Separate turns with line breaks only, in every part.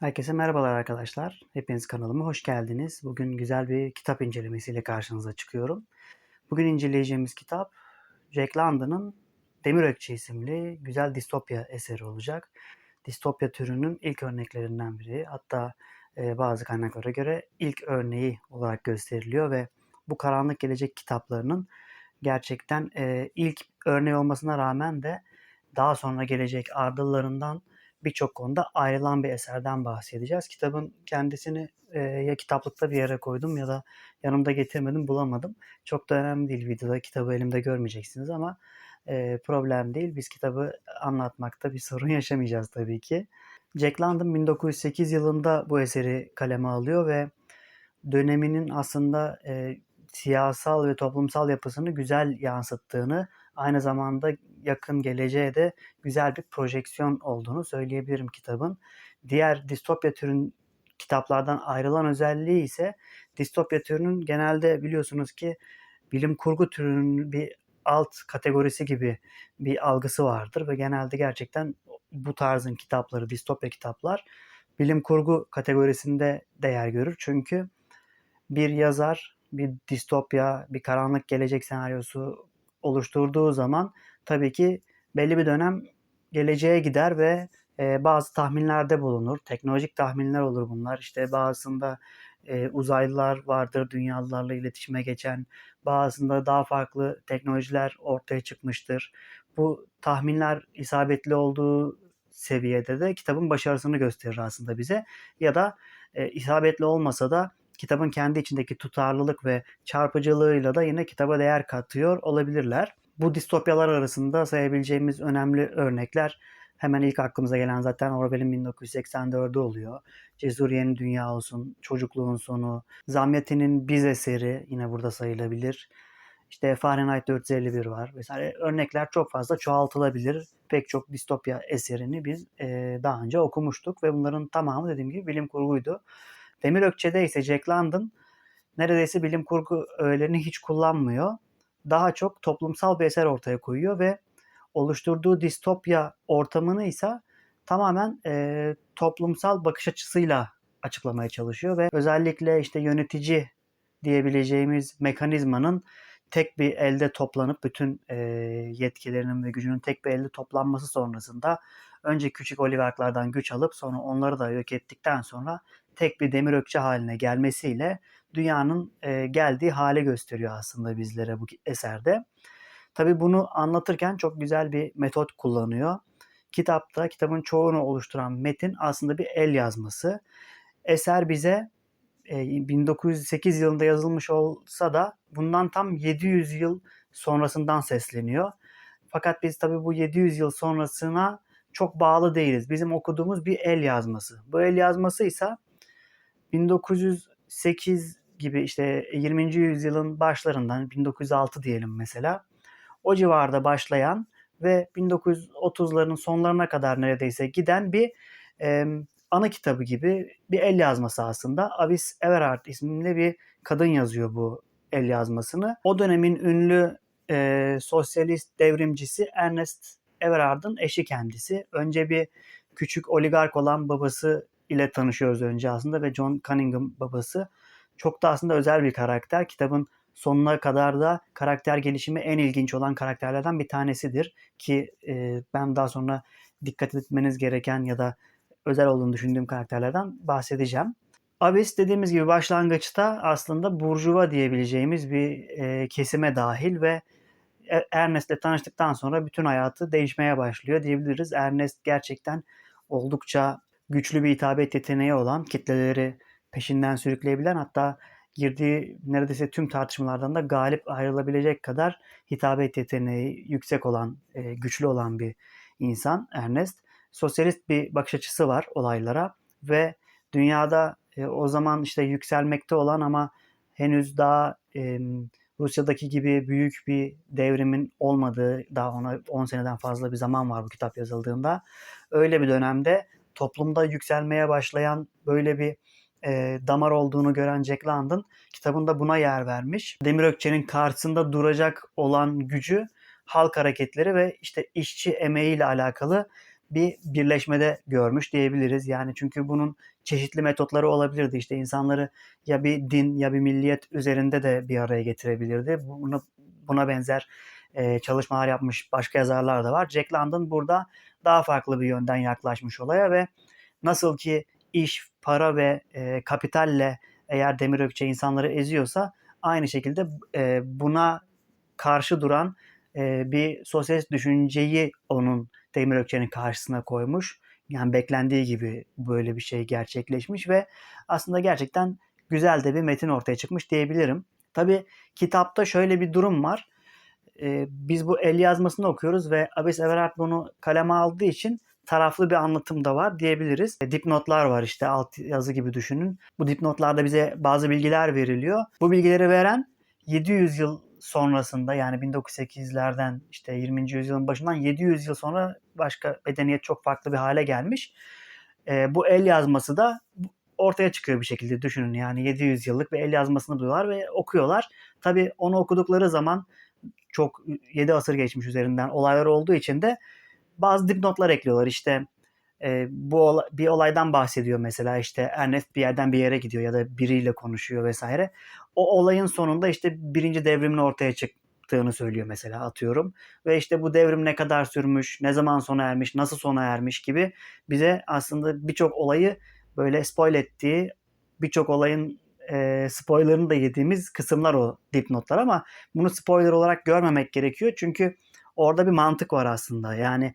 Herkese merhabalar arkadaşlar. Hepiniz kanalıma hoş geldiniz. Bugün güzel bir kitap incelemesiyle karşınıza çıkıyorum. Bugün inceleyeceğimiz kitap Jack London'ın Demir Ökçe isimli güzel distopya eseri olacak. Distopya türünün ilk örneklerinden biri. Hatta e, bazı kaynaklara göre ilk örneği olarak gösteriliyor ve bu karanlık gelecek kitaplarının gerçekten e, ilk örneği olmasına rağmen de daha sonra gelecek ardıllarından birçok konuda ayrılan bir eserden bahsedeceğiz. Kitabın kendisini e, ya kitaplıkta bir yere koydum ya da yanımda getirmedim bulamadım. Çok da önemli değil videoda kitabı elimde görmeyeceksiniz ama e, problem değil. Biz kitabı anlatmakta bir sorun yaşamayacağız tabii ki. Jack London 1908 yılında bu eseri kaleme alıyor ve döneminin aslında e, siyasal ve toplumsal yapısını güzel yansıttığını, aynı zamanda yakın geleceğe de güzel bir projeksiyon olduğunu söyleyebilirim kitabın. Diğer distopya türün kitaplardan ayrılan özelliği ise distopya türünün genelde biliyorsunuz ki bilim kurgu türünün bir alt kategorisi gibi bir algısı vardır ve genelde gerçekten bu tarzın kitapları, distopya kitaplar bilim kurgu kategorisinde değer görür. Çünkü bir yazar bir distopya, bir karanlık gelecek senaryosu oluşturduğu zaman tabii ki belli bir dönem geleceğe gider ve e, bazı tahminlerde bulunur. Teknolojik tahminler olur bunlar. İşte bazısında e, uzaylılar vardır dünyalılarla iletişime geçen. Bazısında daha farklı teknolojiler ortaya çıkmıştır. Bu tahminler isabetli olduğu seviyede de kitabın başarısını gösterir aslında bize. Ya da e, isabetli olmasa da kitabın kendi içindeki tutarlılık ve çarpıcılığıyla da yine kitaba değer katıyor olabilirler. Bu distopyalar arasında sayabileceğimiz önemli örnekler hemen ilk aklımıza gelen zaten Orwell'in 1984'ü oluyor. Cesur Yeni Dünya olsun, Çocukluğun Sonu, Zamyatin'in Biz eseri yine burada sayılabilir. İşte Fahrenheit 451 var. Mesela örnekler çok fazla çoğaltılabilir. Pek çok distopya eserini biz e, daha önce okumuştuk ve bunların tamamı dediğim gibi bilim kurguydu. Demir Ökçe'de ise Jack London neredeyse bilim kurgu öğelerini hiç kullanmıyor. Daha çok toplumsal bir eser ortaya koyuyor ve oluşturduğu distopya ortamını ise tamamen e, toplumsal bakış açısıyla açıklamaya çalışıyor ve özellikle işte yönetici diyebileceğimiz mekanizmanın tek bir elde toplanıp bütün e, yetkilerinin ve gücünün tek bir elde toplanması sonrasında önce küçük oligarklardan güç alıp sonra onları da yok ettikten sonra tek bir demir ökçe haline gelmesiyle dünyanın e, geldiği hale gösteriyor aslında bizlere bu eserde. Tabi bunu anlatırken çok güzel bir metot kullanıyor. Kitapta kitabın çoğunu oluşturan metin aslında bir el yazması. Eser bize 1908 yılında yazılmış olsa da bundan tam 700 yıl sonrasından sesleniyor. Fakat biz tabii bu 700 yıl sonrasına çok bağlı değiliz. Bizim okuduğumuz bir el yazması. Bu el yazması ise 1908 gibi işte 20. yüzyılın başlarından 1906 diyelim mesela o civarda başlayan ve 1930'ların sonlarına kadar neredeyse giden bir e, anı kitabı gibi bir el yazması aslında. Avis Everard isimli bir kadın yazıyor bu el yazmasını. O dönemin ünlü e, sosyalist devrimcisi Ernest Everard'ın eşi kendisi. Önce bir küçük oligark olan babası ile tanışıyoruz önce aslında ve John Cunningham babası. Çok da aslında özel bir karakter. Kitabın sonuna kadar da karakter gelişimi en ilginç olan karakterlerden bir tanesidir. Ki e, ben daha sonra dikkat etmeniz gereken ya da özel olduğunu düşündüğüm karakterlerden bahsedeceğim. Abis dediğimiz gibi başlangıçta aslında burjuva diyebileceğimiz bir e, kesime dahil ve e, Ernest'le tanıştıktan sonra bütün hayatı değişmeye başlıyor diyebiliriz. Ernest gerçekten oldukça güçlü bir hitabet yeteneği olan kitleleri peşinden sürükleyebilen hatta girdiği neredeyse tüm tartışmalardan da galip ayrılabilecek kadar hitabet yeteneği yüksek olan, e, güçlü olan bir insan Ernest. Sosyalist bir bakış açısı var olaylara ve dünyada e, o zaman işte yükselmekte olan ama henüz daha e, Rusya'daki gibi büyük bir devrimin olmadığı daha ona 10 seneden fazla bir zaman var bu kitap yazıldığında. Öyle bir dönemde toplumda yükselmeye başlayan böyle bir e, damar olduğunu gören Jack London kitabında buna yer vermiş. Demir Ökçe'nin karşısında duracak olan gücü halk hareketleri ve işte işçi emeğiyle alakalı bir birleşmede görmüş diyebiliriz. Yani çünkü bunun çeşitli metotları olabilirdi. İşte insanları ya bir din ya bir milliyet üzerinde de bir araya getirebilirdi. Buna, buna benzer e, çalışmalar yapmış başka yazarlar da var. Jack London burada daha farklı bir yönden yaklaşmış olaya ve nasıl ki iş, para ve e, kapitalle eğer demir ökçe insanları eziyorsa aynı şekilde e, buna karşı duran bir sosyalist düşünceyi onun demir ökçenin karşısına koymuş. Yani beklendiği gibi böyle bir şey gerçekleşmiş ve aslında gerçekten güzel de bir metin ortaya çıkmış diyebilirim. Tabi kitapta şöyle bir durum var. Ee, biz bu el yazmasını okuyoruz ve Abes Everard bunu kaleme aldığı için taraflı bir anlatım da var diyebiliriz. E, dipnotlar var işte alt yazı gibi düşünün. Bu dipnotlarda bize bazı bilgiler veriliyor. Bu bilgileri veren 700 yıl sonrasında yani 1908'lerden işte 20. yüzyılın başından 700 yıl sonra başka medeniyet çok farklı bir hale gelmiş. E, bu el yazması da ortaya çıkıyor bir şekilde düşünün yani 700 yıllık bir el yazmasını buluyorlar ve okuyorlar. Tabi onu okudukları zaman çok 7 asır geçmiş üzerinden olaylar olduğu için de bazı dipnotlar ekliyorlar. İşte e, bu olay, bir olaydan bahsediyor mesela işte Ernest bir yerden bir yere gidiyor ya da biriyle konuşuyor vesaire. O olayın sonunda işte birinci devrimin ortaya çıktığını söylüyor mesela atıyorum. Ve işte bu devrim ne kadar sürmüş, ne zaman sona ermiş, nasıl sona ermiş gibi bize aslında birçok olayı böyle spoil ettiği, birçok olayın e, spoilerını da yediğimiz kısımlar o dipnotlar ama bunu spoiler olarak görmemek gerekiyor. Çünkü orada bir mantık var aslında. Yani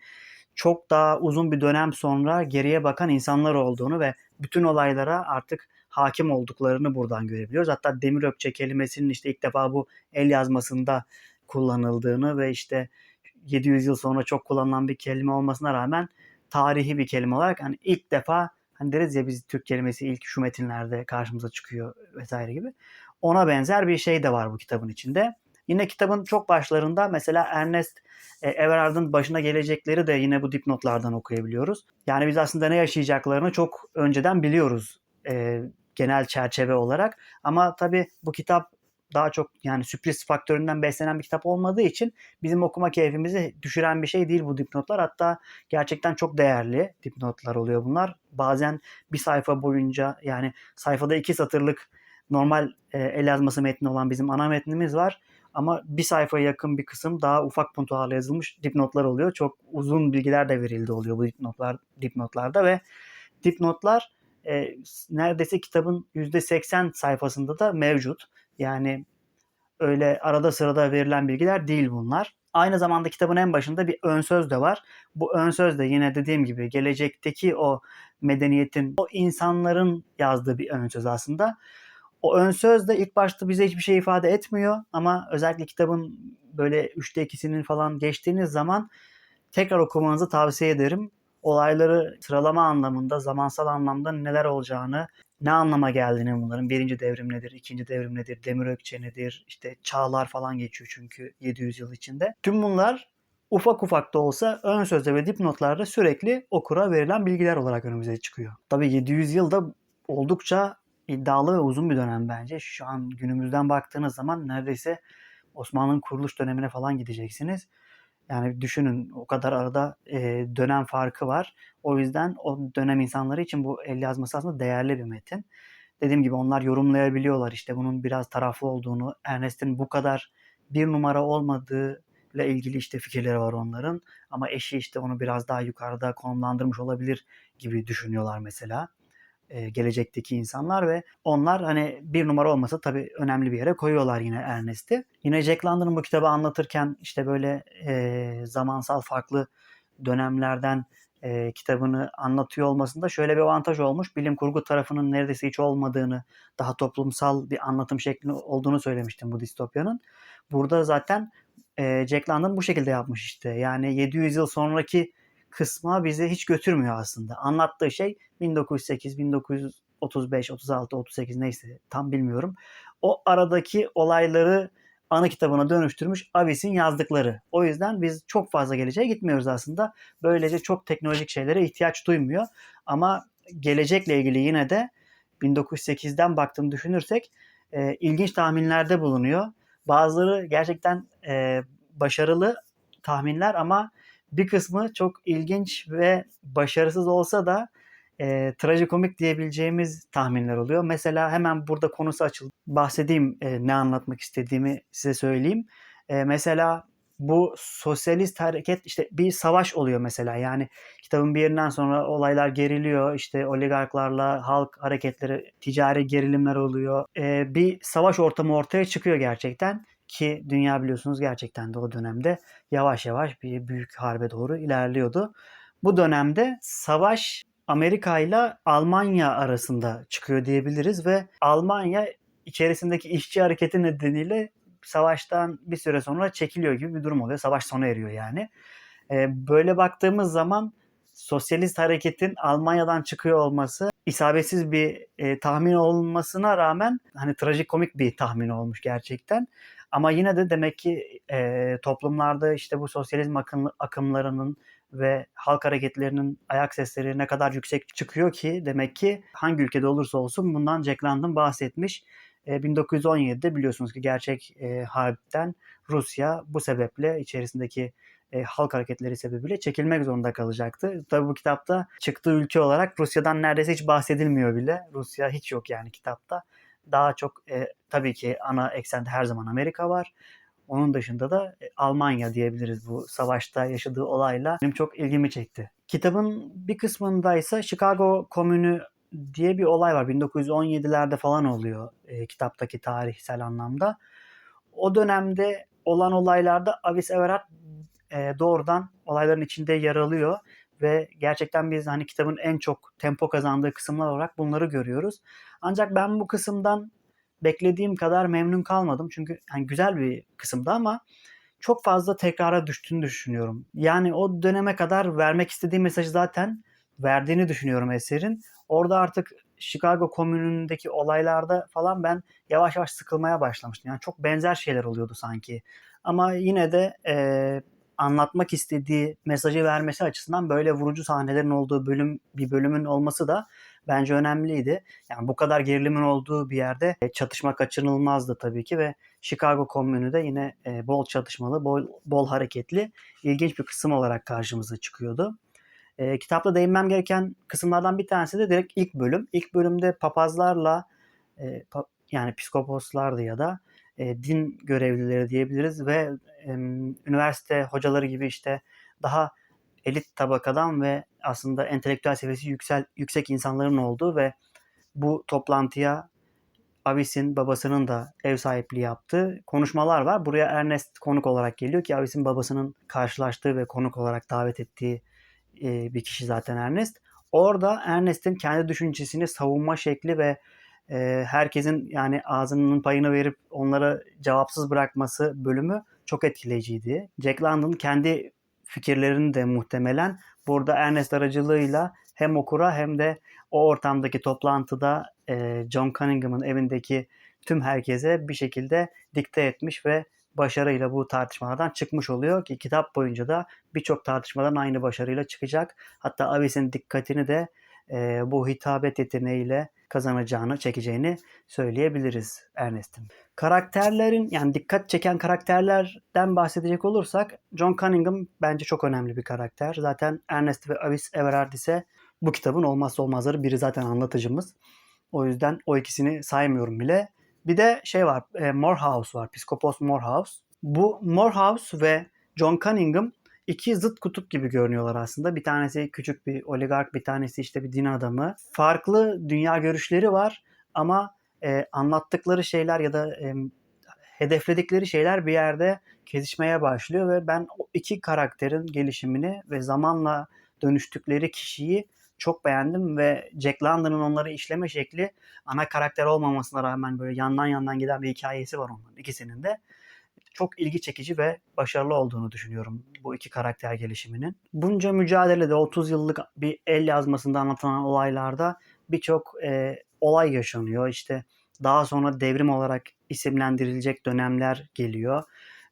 çok daha uzun bir dönem sonra geriye bakan insanlar olduğunu ve bütün olaylara artık hakim olduklarını buradan görebiliyoruz. Hatta demir ökçe kelimesinin işte ilk defa bu el yazmasında kullanıldığını ve işte 700 yıl sonra çok kullanılan bir kelime olmasına rağmen tarihi bir kelime olarak hani ilk defa hani deriz ya biz Türk kelimesi ilk şu metinlerde karşımıza çıkıyor vesaire gibi. Ona benzer bir şey de var bu kitabın içinde. Yine kitabın çok başlarında mesela Ernest e, Everard'ın başına gelecekleri de yine bu dipnotlardan okuyabiliyoruz. Yani biz aslında ne yaşayacaklarını çok önceden biliyoruz e, genel çerçeve olarak. Ama tabii bu kitap daha çok yani sürpriz faktöründen beslenen bir kitap olmadığı için bizim okuma keyfimizi düşüren bir şey değil bu dipnotlar. Hatta gerçekten çok değerli dipnotlar oluyor bunlar. Bazen bir sayfa boyunca yani sayfada iki satırlık normal e, el yazması metni olan bizim ana metnimiz var. Ama bir sayfaya yakın bir kısım daha ufak puntolarla yazılmış dipnotlar oluyor. Çok uzun bilgiler de verildi oluyor bu dipnotlar dipnotlarda ve dipnotlar e, neredeyse kitabın %80 sayfasında da mevcut. Yani öyle arada sırada verilen bilgiler değil bunlar. Aynı zamanda kitabın en başında bir ön söz de var. Bu ön söz de yine dediğim gibi gelecekteki o medeniyetin, o insanların yazdığı bir ön söz aslında. O ön söz de ilk başta bize hiçbir şey ifade etmiyor ama özellikle kitabın böyle üçte ikisinin falan geçtiğiniz zaman tekrar okumanızı tavsiye ederim. Olayları sıralama anlamında, zamansal anlamda neler olacağını, ne anlama geldiğini bunların. Birinci devrim nedir, ikinci devrim nedir, demir ökçe nedir, işte çağlar falan geçiyor çünkü 700 yıl içinde. Tüm bunlar ufak ufak da olsa ön sözde ve dipnotlarda sürekli okura verilen bilgiler olarak önümüze çıkıyor. Tabii 700 yılda oldukça iddialı ve uzun bir dönem bence. Şu an günümüzden baktığınız zaman neredeyse Osmanlı'nın kuruluş dönemine falan gideceksiniz. Yani düşünün o kadar arada e, dönem farkı var. O yüzden o dönem insanları için bu el yazması aslında değerli bir metin. Dediğim gibi onlar yorumlayabiliyorlar işte bunun biraz taraflı olduğunu, Ernest'in bu kadar bir numara olmadığı ile ilgili işte fikirleri var onların. Ama eşi işte onu biraz daha yukarıda konumlandırmış olabilir gibi düşünüyorlar mesela e, gelecekteki insanlar ve onlar hani bir numara olmasa tabii önemli bir yere koyuyorlar yine Ernest'i. Yine Jack London'ın bu kitabı anlatırken işte böyle e, zamansal farklı dönemlerden e, kitabını anlatıyor olmasında şöyle bir avantaj olmuş. Bilim kurgu tarafının neredeyse hiç olmadığını, daha toplumsal bir anlatım şekli olduğunu söylemiştim bu distopyanın. Burada zaten e, Jack London bu şekilde yapmış işte. Yani 700 yıl sonraki kısma bizi hiç götürmüyor aslında. Anlattığı şey 1908, 1935, 36, 38 neyse tam bilmiyorum. O aradaki olayları ana kitabına dönüştürmüş Avis'in yazdıkları. O yüzden biz çok fazla geleceğe gitmiyoruz aslında. Böylece çok teknolojik şeylere ihtiyaç duymuyor. Ama gelecekle ilgili yine de 1908'den baktığını düşünürsek e, ilginç tahminlerde bulunuyor. Bazıları gerçekten e, başarılı tahminler ama bir kısmı çok ilginç ve başarısız olsa da e, trajikomik diyebileceğimiz tahminler oluyor. Mesela hemen burada konusu açıldı. Bahsedeyim e, ne anlatmak istediğimi size söyleyeyim. E, mesela bu sosyalist hareket işte bir savaş oluyor mesela. Yani kitabın bir yerinden sonra olaylar geriliyor. İşte oligarklarla halk hareketleri, ticari gerilimler oluyor. E, bir savaş ortamı ortaya çıkıyor gerçekten ki dünya biliyorsunuz gerçekten de o dönemde yavaş yavaş bir büyük harbe doğru ilerliyordu. Bu dönemde savaş Amerika ile Almanya arasında çıkıyor diyebiliriz ve Almanya içerisindeki işçi hareketi nedeniyle savaştan bir süre sonra çekiliyor gibi bir durum oluyor. Savaş sona eriyor yani. Ee, böyle baktığımız zaman sosyalist hareketin Almanya'dan çıkıyor olması isabetsiz bir e, tahmin olmasına rağmen hani trajikomik bir tahmin olmuş gerçekten. Ama yine de demek ki e, toplumlarda işte bu sosyalizm akım, akımlarının ve halk hareketlerinin ayak sesleri ne kadar yüksek çıkıyor ki demek ki hangi ülkede olursa olsun bundan Jack London bahsetmiş. E, 1917'de biliyorsunuz ki gerçek e, harbitten Rusya bu sebeple içerisindeki e, halk hareketleri sebebiyle çekilmek zorunda kalacaktı. Tabi bu kitapta çıktığı ülke olarak Rusya'dan neredeyse hiç bahsedilmiyor bile. Rusya hiç yok yani kitapta. Daha çok e, tabii ki ana eksende her zaman Amerika var. Onun dışında da e, Almanya diyebiliriz bu savaşta yaşadığı olayla. Benim çok ilgimi çekti. Kitabın bir kısmında ise Chicago Komünü diye bir olay var. 1917'lerde falan oluyor e, kitaptaki tarihsel anlamda. O dönemde olan olaylarda Avis Everard e, doğrudan olayların içinde yer alıyor ve gerçekten biz hani kitabın en çok tempo kazandığı kısımlar olarak bunları görüyoruz. Ancak ben bu kısımdan beklediğim kadar memnun kalmadım. Çünkü yani güzel bir kısımdı ama çok fazla tekrara düştüğünü düşünüyorum. Yani o döneme kadar vermek istediği mesajı zaten verdiğini düşünüyorum eserin. Orada artık Chicago komünündeki olaylarda falan ben yavaş yavaş sıkılmaya başlamıştım. Yani çok benzer şeyler oluyordu sanki. Ama yine de e, anlatmak istediği mesajı vermesi açısından böyle vurucu sahnelerin olduğu bölüm bir bölümün olması da bence önemliydi. Yani bu kadar gerilimin olduğu bir yerde e, çatışma kaçınılmazdı tabii ki ve Chicago Komünü de yine e, bol çatışmalı, bol, bol hareketli, ilginç bir kısım olarak karşımıza çıkıyordu. E, kitapta değinmem gereken kısımlardan bir tanesi de direkt ilk bölüm. İlk bölümde papazlarla e, pa, yani psikoposlardı ya da e, din görevlileri diyebiliriz ve üniversite hocaları gibi işte daha elit tabakadan ve aslında entelektüel seviyesi yüksel, yüksek insanların olduğu ve bu toplantıya Avis'in babasının da ev sahipliği yaptığı konuşmalar var. Buraya Ernest konuk olarak geliyor ki Avis'in babasının karşılaştığı ve konuk olarak davet ettiği e, bir kişi zaten Ernest. Orada Ernest'in kendi düşüncesini savunma şekli ve e, herkesin yani ağzının payını verip onlara cevapsız bırakması bölümü çok etkileyiciydi. Jack London kendi fikirlerini de muhtemelen burada Ernest aracılığıyla hem okura hem de o ortamdaki toplantıda e, John Cunningham'ın evindeki tüm herkese bir şekilde dikte etmiş ve başarıyla bu tartışmalardan çıkmış oluyor ki kitap boyunca da birçok tartışmadan aynı başarıyla çıkacak. Hatta Avis'in dikkatini de e, bu hitabet yeteneğiyle kazanacağını, çekeceğini söyleyebiliriz Ernest'in. Karakterlerin yani dikkat çeken karakterlerden bahsedecek olursak John Cunningham bence çok önemli bir karakter. Zaten Ernest ve Avis Everard ise bu kitabın olmazsa olmazları biri zaten anlatıcımız. O yüzden o ikisini saymıyorum bile. Bir de şey var, e, Morehouse var, Psikopos Morehouse. Bu Morehouse ve John Cunningham iki zıt kutup gibi görünüyorlar aslında. Bir tanesi küçük bir oligark, bir tanesi işte bir din adamı. Farklı dünya görüşleri var ama e, anlattıkları şeyler ya da e, hedefledikleri şeyler bir yerde kesişmeye başlıyor ve ben o iki karakterin gelişimini ve zamanla dönüştükleri kişiyi çok beğendim ve Jack London'ın onları işleme şekli ana karakter olmamasına rağmen böyle yandan yandan giden bir hikayesi var onların ikisinin de. Çok ilgi çekici ve başarılı olduğunu düşünüyorum bu iki karakter gelişiminin. Bunca mücadelede 30 yıllık bir el yazmasında anlatılan olaylarda birçok e, olay yaşanıyor. İşte daha sonra devrim olarak isimlendirilecek dönemler geliyor.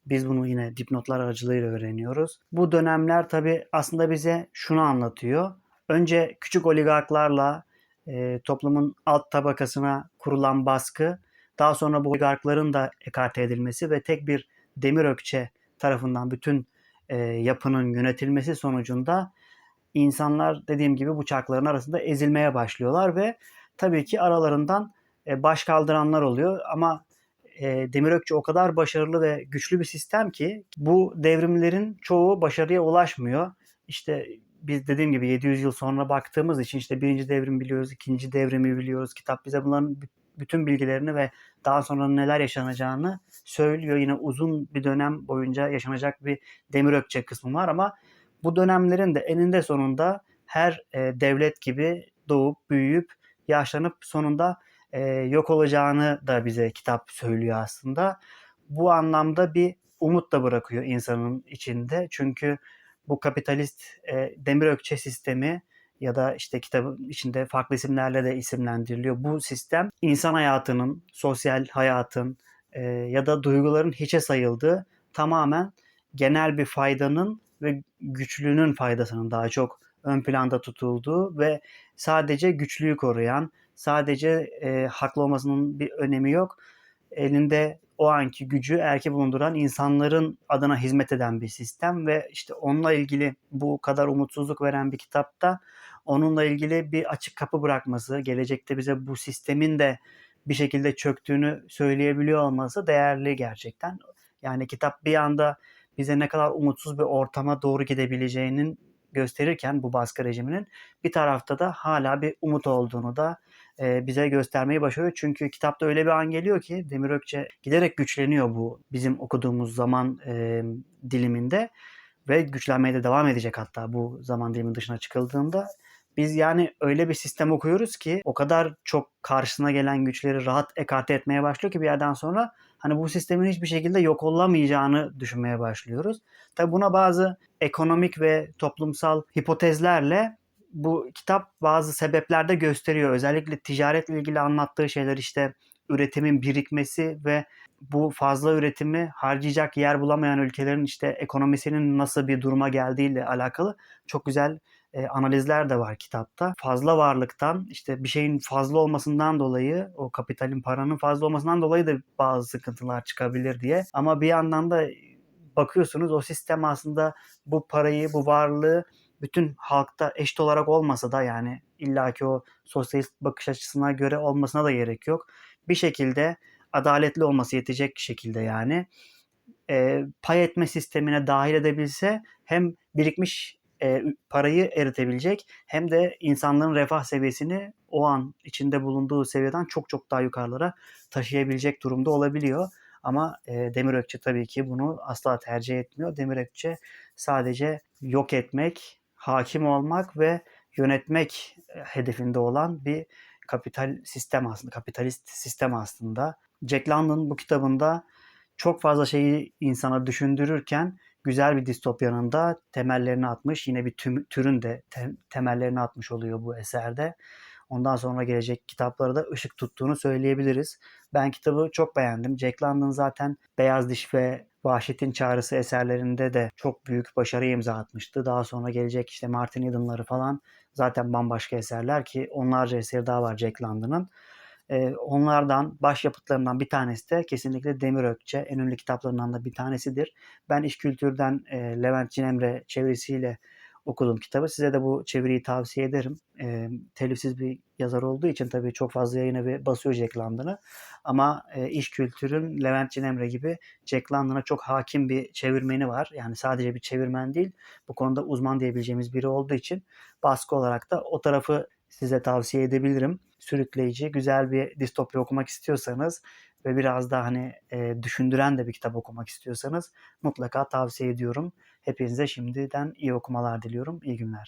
Biz bunu yine dipnotlar aracılığıyla öğreniyoruz. Bu dönemler tabi aslında bize şunu anlatıyor. Önce küçük oligarklarla e, toplumun alt tabakasına kurulan baskı, daha sonra bu oligarkların da ekarte edilmesi ve tek bir demir ökçe tarafından bütün e, yapının yönetilmesi sonucunda insanlar dediğim gibi bıçakların arasında ezilmeye başlıyorlar ve tabii ki aralarından e, baş kaldıranlar oluyor ama e, Demir Ökçe o kadar başarılı ve güçlü bir sistem ki bu devrimlerin çoğu başarıya ulaşmıyor. İşte biz dediğim gibi 700 yıl sonra baktığımız için işte birinci devrim biliyoruz, ikinci devrimi biliyoruz. Kitap bize bunların bütün bilgilerini ve daha sonra neler yaşanacağını söylüyor. Yine uzun bir dönem boyunca yaşanacak bir Demir Ökçe kısmı var ama bu dönemlerin de eninde sonunda her e, devlet gibi doğup büyüyüp yaşlanıp sonunda e, yok olacağını da bize kitap söylüyor aslında. Bu anlamda bir umut da bırakıyor insanın içinde. Çünkü bu kapitalist e, demir ökçe sistemi ya da işte kitabın içinde farklı isimlerle de isimlendiriliyor. Bu sistem insan hayatının, sosyal hayatın e, ya da duyguların hiçe sayıldığı tamamen genel bir faydanın ve güçlünün faydasının daha çok ön planda tutulduğu ve sadece güçlüyü koruyan, sadece e, haklı olmasının bir önemi yok. Elinde o anki gücü erke bulunduran insanların adına hizmet eden bir sistem ve işte onunla ilgili bu kadar umutsuzluk veren bir kitapta onunla ilgili bir açık kapı bırakması, gelecekte bize bu sistemin de bir şekilde çöktüğünü söyleyebiliyor olması değerli gerçekten. Yani kitap bir anda bize ne kadar umutsuz bir ortama doğru gidebileceğinin gösterirken bu baskı rejiminin bir tarafta da hala bir umut olduğunu da e, bize göstermeyi başarıyor. Çünkü kitapta öyle bir an geliyor ki Demir Ökçe giderek güçleniyor bu bizim okuduğumuz zaman e, diliminde ve güçlenmeye de devam edecek hatta bu zaman dilimin dışına çıkıldığında. Biz yani öyle bir sistem okuyoruz ki o kadar çok karşısına gelen güçleri rahat ekarte etmeye başlıyor ki bir yerden sonra hani bu sistemin hiçbir şekilde yok olamayacağını düşünmeye başlıyoruz. Tabi buna bazı ekonomik ve toplumsal hipotezlerle bu kitap bazı sebeplerde gösteriyor. Özellikle ticaretle ilgili anlattığı şeyler işte üretimin birikmesi ve bu fazla üretimi harcayacak yer bulamayan ülkelerin işte ekonomisinin nasıl bir duruma geldiğiyle alakalı çok güzel e, analizler de var kitapta. Fazla varlıktan işte bir şeyin fazla olmasından dolayı o kapitalin paranın fazla olmasından dolayı da bazı sıkıntılar çıkabilir diye. Ama bir yandan da bakıyorsunuz o sistem aslında bu parayı, bu varlığı bütün halkta eşit olarak olmasa da yani illaki o sosyalist bakış açısına göre olmasına da gerek yok. Bir şekilde adaletli olması yetecek şekilde yani e, pay etme sistemine dahil edebilse hem birikmiş e, parayı eritebilecek hem de insanların refah seviyesini o an içinde bulunduğu seviyeden çok çok daha yukarılara taşıyabilecek durumda olabiliyor. Ama e, Demir Ökçe tabii ki bunu asla tercih etmiyor. Demir Ökçe sadece yok etmek, hakim olmak ve yönetmek hedefinde olan bir kapital sistem aslında, kapitalist sistem aslında. Jack London bu kitabında çok fazla şeyi insana düşündürürken güzel bir distopyanın da temellerini atmış. Yine bir tüm, türün de te, temellerini atmış oluyor bu eserde. Ondan sonra gelecek kitapları da ışık tuttuğunu söyleyebiliriz. Ben kitabı çok beğendim. Jack London zaten Beyaz Diş ve Vahşetin Çağrısı eserlerinde de çok büyük başarı imza atmıştı. Daha sonra gelecek işte Martin Eden'ları falan zaten bambaşka eserler ki onlarca eseri daha var Jack London'ın. Ee, onlardan, başyapıtlarından bir tanesi de kesinlikle Demir Ökçe. En ünlü kitaplarından da bir tanesidir. Ben İş Kültür'den e, Levent Cinemre çevirisiyle okudum kitabı. Size de bu çeviriyi tavsiye ederim. E, telifsiz bir yazar olduğu için tabii çok fazla yayına bir basıyor Jack London'ı. Ama e, iş kültürün Levent Cinemre gibi Jack London'a çok hakim bir çevirmeni var. Yani sadece bir çevirmen değil. Bu konuda uzman diyebileceğimiz biri olduğu için baskı olarak da o tarafı size tavsiye edebilirim. Sürükleyici, güzel bir distopya okumak istiyorsanız ve biraz da hani e, düşündüren de bir kitap okumak istiyorsanız mutlaka tavsiye ediyorum. Hepinize şimdiden iyi okumalar diliyorum. İyi günler.